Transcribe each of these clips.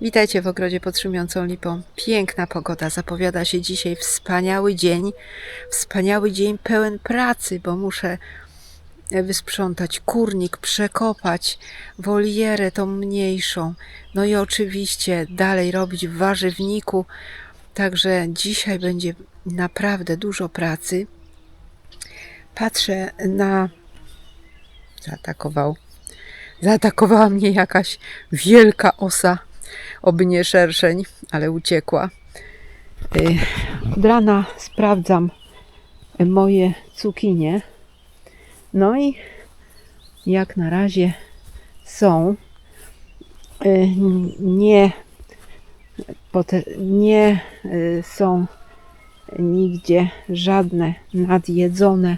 Witajcie w ogrodzie pod szumiącą lipą. Piękna pogoda, zapowiada się dzisiaj wspaniały dzień. Wspaniały dzień pełen pracy, bo muszę wysprzątać kurnik, przekopać wolierę tą mniejszą. No i oczywiście dalej robić w warzywniku. Także dzisiaj będzie naprawdę dużo pracy. Patrzę na. Zaatakował. Zaatakowała mnie jakaś wielka osa, oby nie szerszeń, ale uciekła. Y, Od rana sprawdzam moje cukinie. No i jak na razie są y, nie, nie y, są nigdzie żadne nadjedzone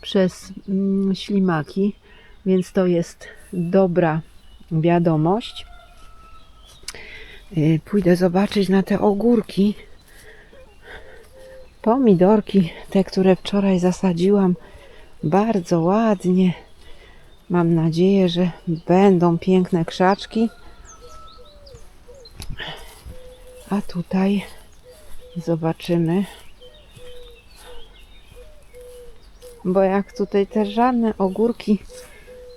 przez mm, ślimaki, więc to jest dobra wiadomość. Y, Pójdę zobaczyć na te ogórki. Pomidorki, te, które wczoraj zasadziłam, bardzo ładnie. Mam nadzieję, że będą piękne krzaczki. A tutaj zobaczymy. Bo jak tutaj te żadne ogórki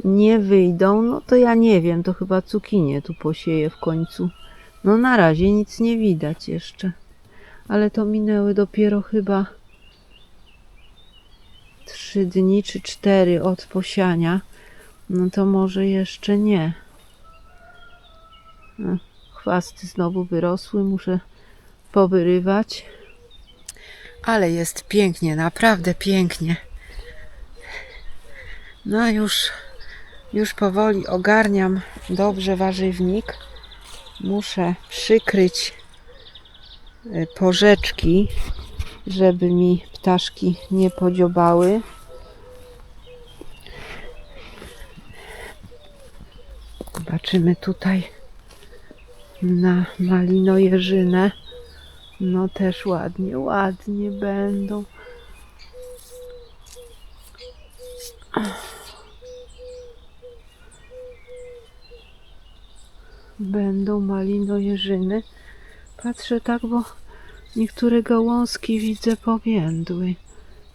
nie wyjdą, no to ja nie wiem, to chyba cukinię tu posieję w końcu. No na razie nic nie widać jeszcze. Ale to minęły dopiero chyba trzy dni czy cztery od posiania. No to może jeszcze nie. No, Chwasty znowu wyrosły, muszę powyrywać. Ale jest pięknie, naprawdę pięknie. No już, już powoli ogarniam dobrze warzywnik. Muszę przykryć y, porzeczki, żeby mi ptaszki nie podziobały. Zobaczymy tutaj na malinojeżynę. No też ładnie, ładnie będą. Będą malinojeżyny. Patrzę tak, bo niektóre gałązki widzę powiędły.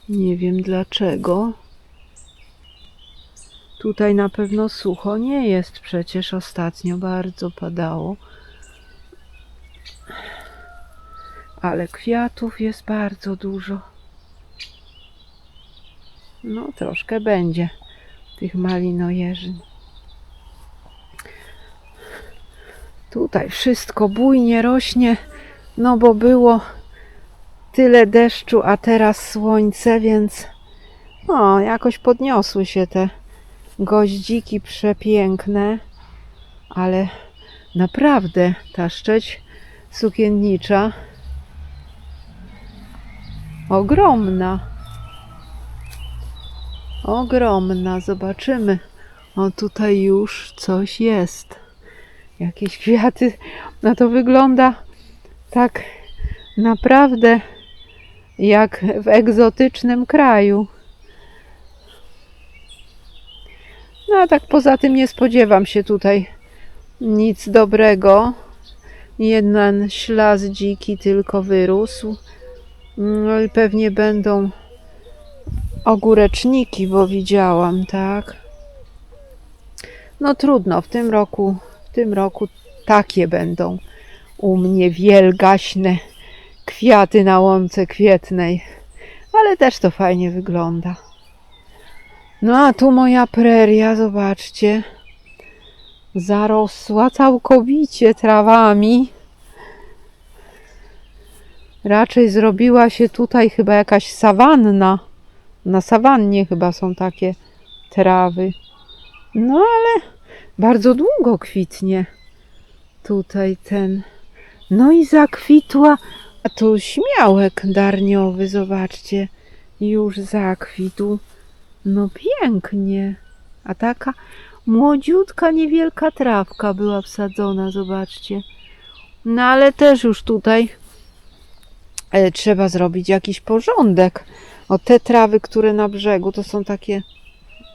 Nie wiem dlaczego. Tutaj na pewno sucho nie jest, przecież ostatnio bardzo padało. Ale kwiatów jest bardzo dużo. No, troszkę będzie tych malinojeżyn. Tutaj wszystko bujnie rośnie, no bo było tyle deszczu, a teraz słońce, więc o, jakoś podniosły się te goździki przepiękne, ale naprawdę ta szczeć sukiennicza ogromna. Ogromna, zobaczymy. O, tutaj już coś jest. Jakieś kwiaty. No to wygląda tak naprawdę jak w egzotycznym kraju. No a tak poza tym nie spodziewam się tutaj nic dobrego. Jeden ślaz dziki tylko wyrósł. No i pewnie będą ogóreczniki, bo widziałam, tak? No trudno, w tym roku, w tym roku takie będą u mnie wielgaśne kwiaty na łące kwietnej. Ale też to fajnie wygląda. No a tu moja preria, zobaczcie. Zarosła całkowicie trawami. Raczej zrobiła się tutaj chyba jakaś sawanna. Na sawannie chyba są takie trawy. No ale bardzo długo kwitnie tutaj ten. No i zakwitła. A tu śmiałek darniowy, zobaczcie. Już zakwitł. No pięknie. A taka młodziutka, niewielka trawka była wsadzona, zobaczcie. No ale też już tutaj e, trzeba zrobić jakiś porządek. O te trawy, które na brzegu, to są takie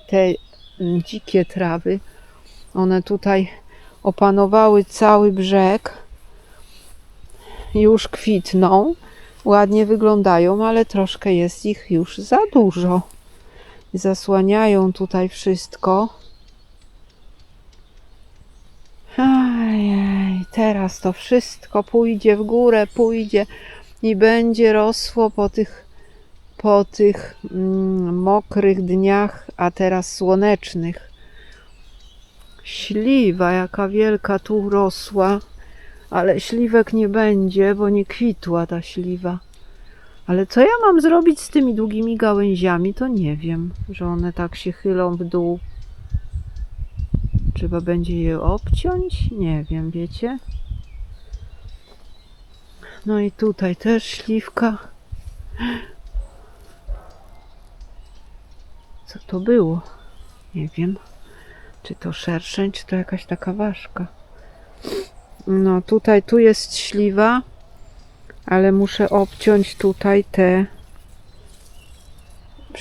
te mm, dzikie trawy. One tutaj opanowały cały brzeg już kwitną, ładnie wyglądają, ale troszkę jest ich już za dużo. Zasłaniają tutaj wszystko. Ajaj, teraz to wszystko pójdzie w górę, pójdzie i będzie rosło po tych, po tych mm, mokrych dniach, a teraz słonecznych. Śliwa, jaka wielka tu rosła, ale śliwek nie będzie, bo nie kwitła ta śliwa. Ale co ja mam zrobić z tymi długimi gałęziami, to nie wiem, że one tak się chylą w dół. Trzeba będzie je obciąć? Nie wiem, wiecie? No i tutaj też śliwka. Co to było? Nie wiem. Czy to szerszeń, czy to jakaś taka ważka. No tutaj, tu jest śliwa, ale muszę obciąć tutaj te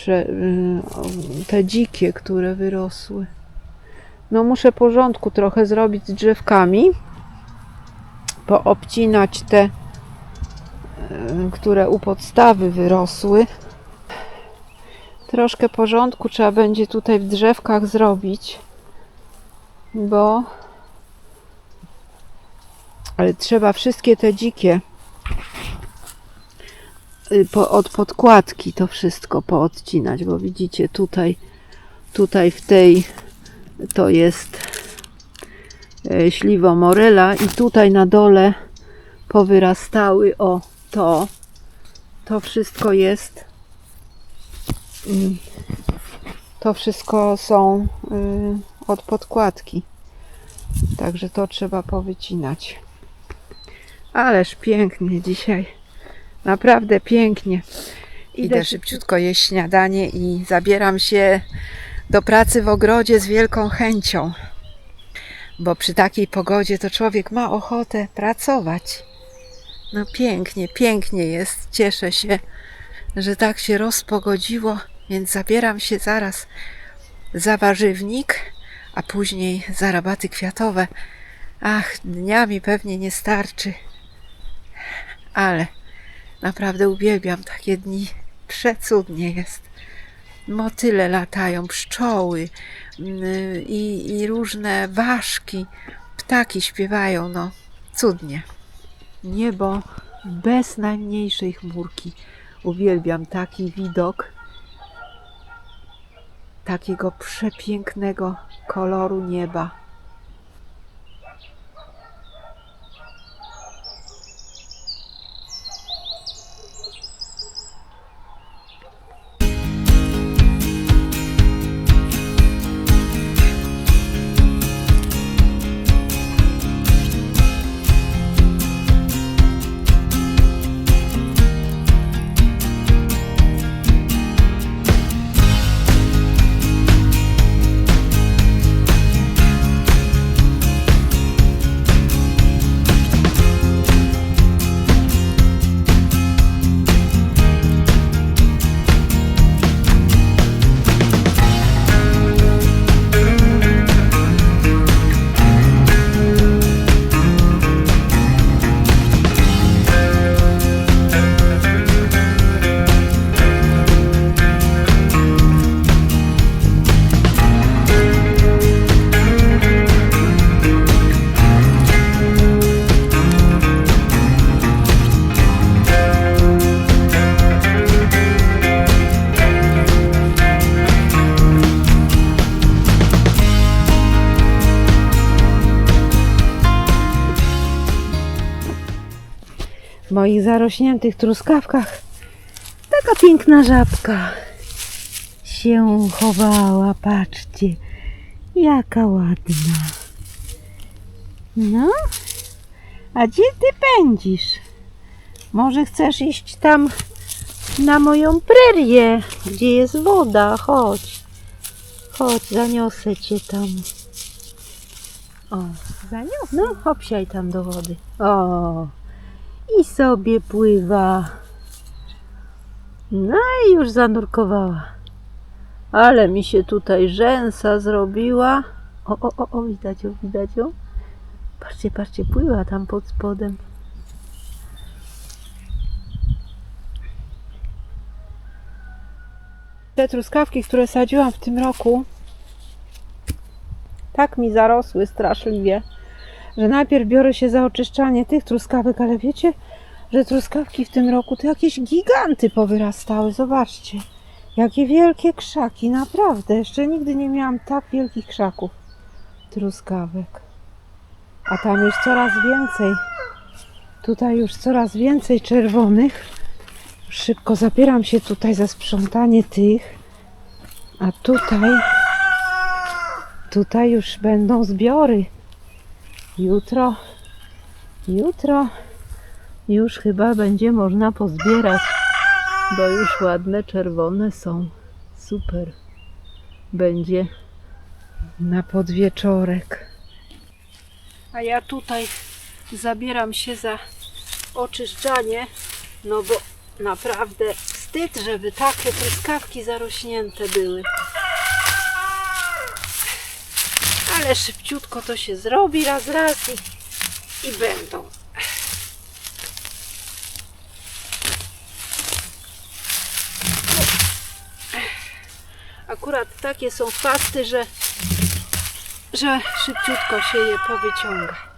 y, te dzikie, które wyrosły. No muszę porządku trochę zrobić z drzewkami. Poobcinać te, y, które u podstawy wyrosły. Troszkę porządku trzeba będzie tutaj w drzewkach zrobić, bo trzeba wszystkie te dzikie y, po, od podkładki to wszystko poodcinać, bo widzicie tutaj tutaj w tej to jest e, śliwo morela i tutaj na dole powyrastały o to to wszystko jest mm, to wszystko są y, od podkładki także to trzeba powycinać Ależ pięknie dzisiaj. Naprawdę pięknie. Idę szybciutko jeść śniadanie i zabieram się do pracy w ogrodzie z wielką chęcią. Bo przy takiej pogodzie to człowiek ma ochotę pracować. No pięknie, pięknie jest. Cieszę się, że tak się rozpogodziło, więc zabieram się zaraz za warzywnik, a później za rabaty kwiatowe. Ach, dniami pewnie nie starczy ale naprawdę uwielbiam takie dni. Przecudnie jest. Motyle latają, pszczoły mm, i, i różne ważki, ptaki śpiewają, no cudnie. Niebo bez najmniejszej chmurki. Uwielbiam taki widok takiego przepięknego koloru nieba. Zarośniętych truskawkach taka piękna żabka się chowała. Patrzcie, jaka ładna. No, a gdzie ty pędzisz? Może chcesz iść tam na moją prerię, gdzie jest woda? Chodź, chodź, zaniosę cię tam. O, zaniosę. No, hopsiaj tam do wody. O, i sobie pływa. No i już zanurkowała. Ale mi się tutaj rzęsa zrobiła. O, o, o, o, widać ją, widać ją. Patrzcie, patrzcie, pływa tam pod spodem. Te truskawki, które sadziłam w tym roku, tak mi zarosły straszliwie że najpierw biorę się za oczyszczanie tych truskawek, ale wiecie, że truskawki w tym roku to jakieś giganty powyrastały. Zobaczcie, jakie wielkie krzaki, naprawdę. Jeszcze nigdy nie miałam tak wielkich krzaków truskawek. A tam już coraz więcej. Tutaj już coraz więcej czerwonych. Szybko zabieram się tutaj za sprzątanie tych. A tutaj, tutaj już będą zbiory. Jutro, jutro już chyba będzie można pozbierać, bo już ładne czerwone są. Super. Będzie na podwieczorek. A ja tutaj zabieram się za oczyszczanie, no bo naprawdę wstyd, żeby takie truskawki zarośnięte były. Ale szybciutko to się zrobi raz, raz i, i będą. Akurat takie są chwasty, że, że szybciutko się je powyciąga.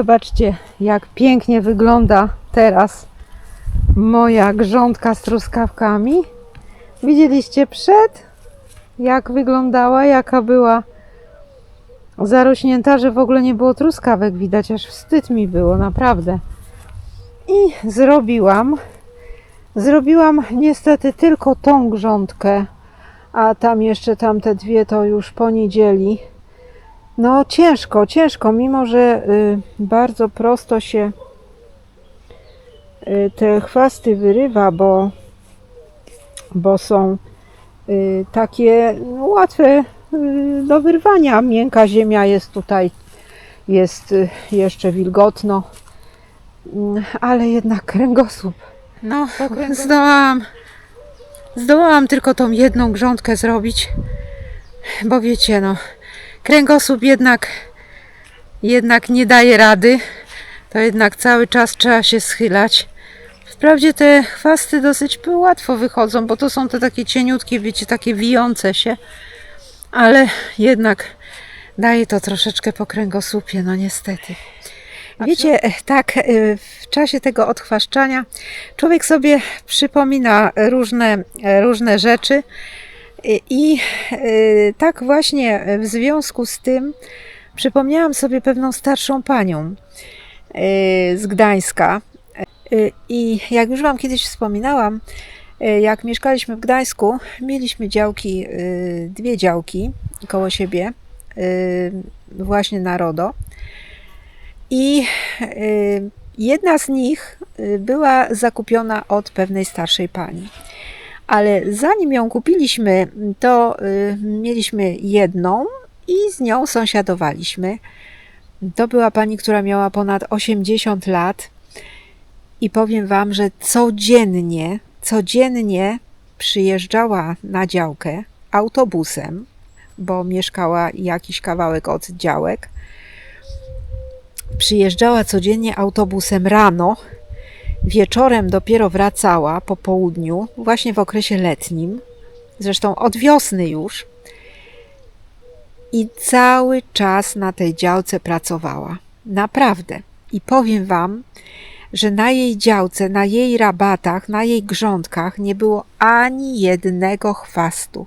Zobaczcie, jak pięknie wygląda teraz moja grządka z truskawkami. Widzieliście przed, jak wyglądała, jaka była zarośnięta, że w ogóle nie było truskawek widać, aż wstyd mi było, naprawdę. I zrobiłam, zrobiłam niestety tylko tą grządkę, a tam jeszcze tamte dwie to już po niedzieli. No ciężko, ciężko, mimo że y, bardzo prosto się y, te chwasty wyrywa, bo, bo są y, takie no, łatwe do wyrwania. Miękka ziemia jest tutaj, jest jeszcze wilgotno, Mm, ale jednak kręgosłup. No, zdołałam, zdołałam tylko tą jedną grządkę zrobić, bo wiecie, no, kręgosłup jednak, jednak nie daje rady, to jednak cały czas trzeba się schylać. Wprawdzie te chwasty dosyć łatwo wychodzą, bo to są te takie cieniutkie, wiecie, takie wijące się, ale jednak daje to troszeczkę po kręgosłupie, no niestety. Wiecie, e, tak, e, w czasie tego odchwaszczania człowiek sobie przypomina różne, e, różne rzeczy i- i e, tak właśnie w związku z tym przypomniałam sobie pewną starszą panią z Gdańska. I jak już Wam kiedyś wspominałam, jak mieszkaliśmy w Gdańsku, mieliśmy działki, dwie działki koło siebie, właśnie na RODO. I y, jedna z nich y, była zakupiona od pewnej starszej pani. Ale zanim ją kupiliśmy, to y, mieliśmy jedną i z nią sąsiadowaliśmy. To była pani, która miała ponad 80 lat. I powiem wam, że codziennie, codziennie przyjeżdżała na działkę autobusem, bo mieszkała jakiś kawałek od działek. Przyjeżdżała codziennie autobusem rano, wieczorem dopiero wracała po południu, właśnie w okresie letnim, zresztą od wiosny już. I cały czas na tej działce pracowała. Naprawdę. I powiem Wam, że na jej działce, na jej rabatach, na jej grządkach nie było ani jednego chwastu,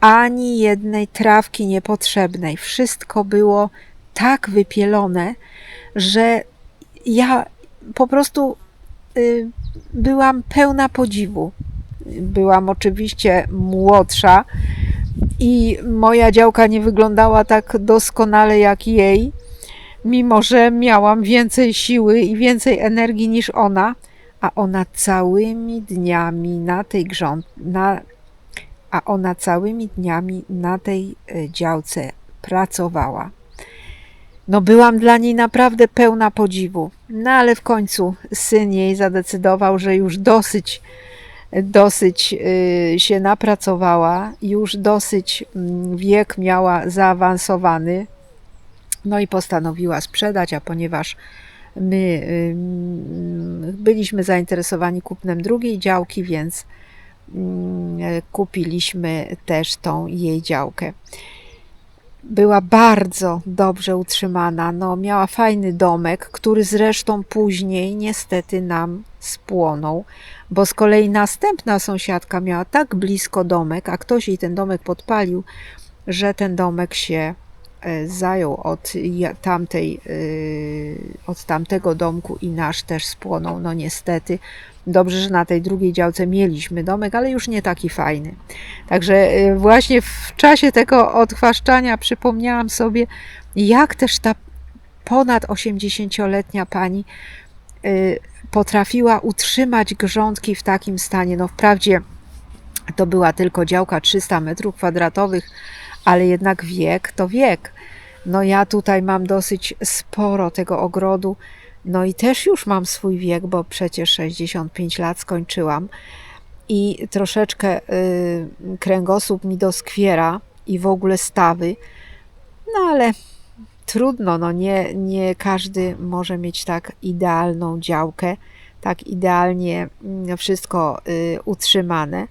ani jednej trawki niepotrzebnej. Wszystko było tak wypielone, że ja po prostu byłam pełna podziwu. Byłam oczywiście młodsza i moja działka nie wyglądała tak doskonale jak jej, mimo że miałam więcej siły i więcej energii niż ona, a ona całymi dniami na tej grząd, na, a ona całymi dniami na tej y, działce pracowała. No, byłam dla niej naprawdę pełna podziwu. No, ale w końcu syn jej zadecydował, że już dosyć, dosyć y, się napracowała, już dosyć mm, wiek miała zaawansowany. No i postanowiła sprzedać, a ponieważ my ym, byliśmy zainteresowani kupnem drugiej działki, więc ym, kupiliśmy też tą jej działkę była bardzo dobrze utrzymana. No, miała fajny domek, który zresztą później niestety nam spłonął, bo z kolei następna sąsiadka miała tak blisko domek, a ktoś jej ten domek podpalił, że ten domek się e, zajął od tamtej, e, od tamtego domku i nasz też spłonął. No niestety. Dobrze, że na tej drugiej działce mieliśmy domek, ale już nie taki fajny. Także e, właśnie w czasie tego odchwaszczania przypomniałam sobie, jak też ta ponad 80-letnia pani y, potrafiła utrzymać grządki w takim stanie. No wprawdzie to była tylko działka 300 metrów kwadratowych, ale jednak wiek to wiek. No ja tutaj mam dosyć sporo tego ogrodu, no i też już mam swój wiek, bo przecież 65 lat skończyłam i troszeczkę y, kręgosłup mi doskwiera i w ogóle stawy, no ale trudno, no nie, nie każdy może mieć tak idealną działkę, tak idealnie mm, wszystko y, utrzymane.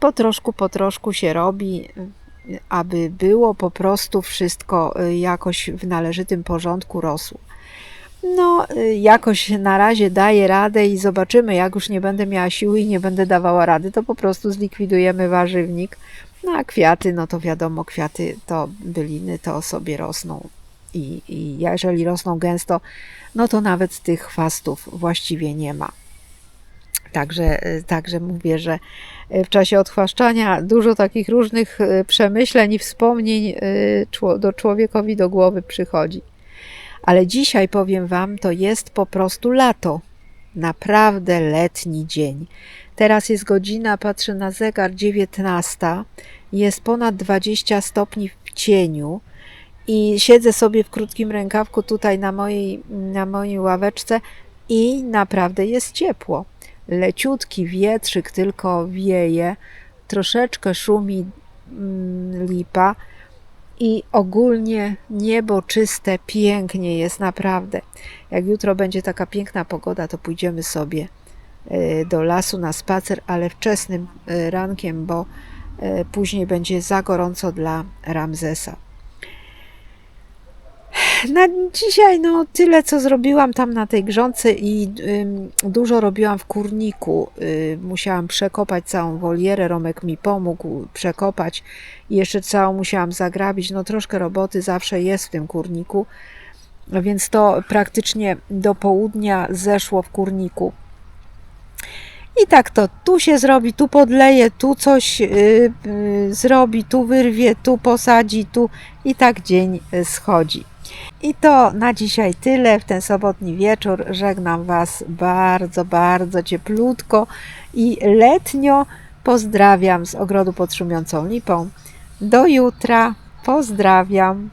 Po troszku, po troszku się robi aby było po prostu wszystko y, jakoś w należytym porządku rosło. No, y, jakoś na razie daję radę i zobaczymy, jak już nie będę miała siły i nie będę dawała rady, to po prostu zlikwidujemy warzywnik. No a kwiaty, no to wiadomo, kwiaty to byliny to sobie rosną i, i jeżeli rosną gęsto, no to nawet tych chwastów właściwie nie ma. Także, y, także mówię, że y, w czasie odchwaszczania dużo takich różnych przemyśleń i wspomnień do człowiekowi do głowy przychodzi. Ale dzisiaj powiem Wam, to jest po prostu lato. Naprawdę letni dzień. Teraz jest godzina, patrzę na zegar, 19. Jest ponad 20 stopni w cieniu i siedzę sobie w krótkim rękawku tutaj na mojej, na mojej ławeczce i naprawdę jest ciepło. Leciutki wietrzyk tylko wieje, troszeczkę szumi mm, lipa i ogólnie niebo czyste, pięknie jest naprawdę. Jak jutro będzie taka piękna pogoda, to pójdziemy sobie y, do lasu na spacer, ale wczesnym y, rankiem, bo y, później będzie za gorąco dla Ramzesa. Na dzisiaj no tyle, co zrobiłam tam na tej grządce i ym, dużo robiłam w kurniku. Y, musiałam przekopać całą wolierę, Romek mi pomógł przekopać i jeszcze całą musiałam zagrabić. No troszkę roboty zawsze jest w tym kurniku, więc to praktycznie do południa zeszło w kurniku. I tak to tu się zrobi, tu podleje, tu coś y, y, zrobi, tu wyrwie, tu posadzi, tu i tak dzień y, schodzi. I to na dzisiaj tyle w ten sobotni wieczór. Żegnam Was bardzo, bardzo cieplutko i letnio. Pozdrawiam z ogrodu pod szumiącą lipą. Do jutra. Pozdrawiam.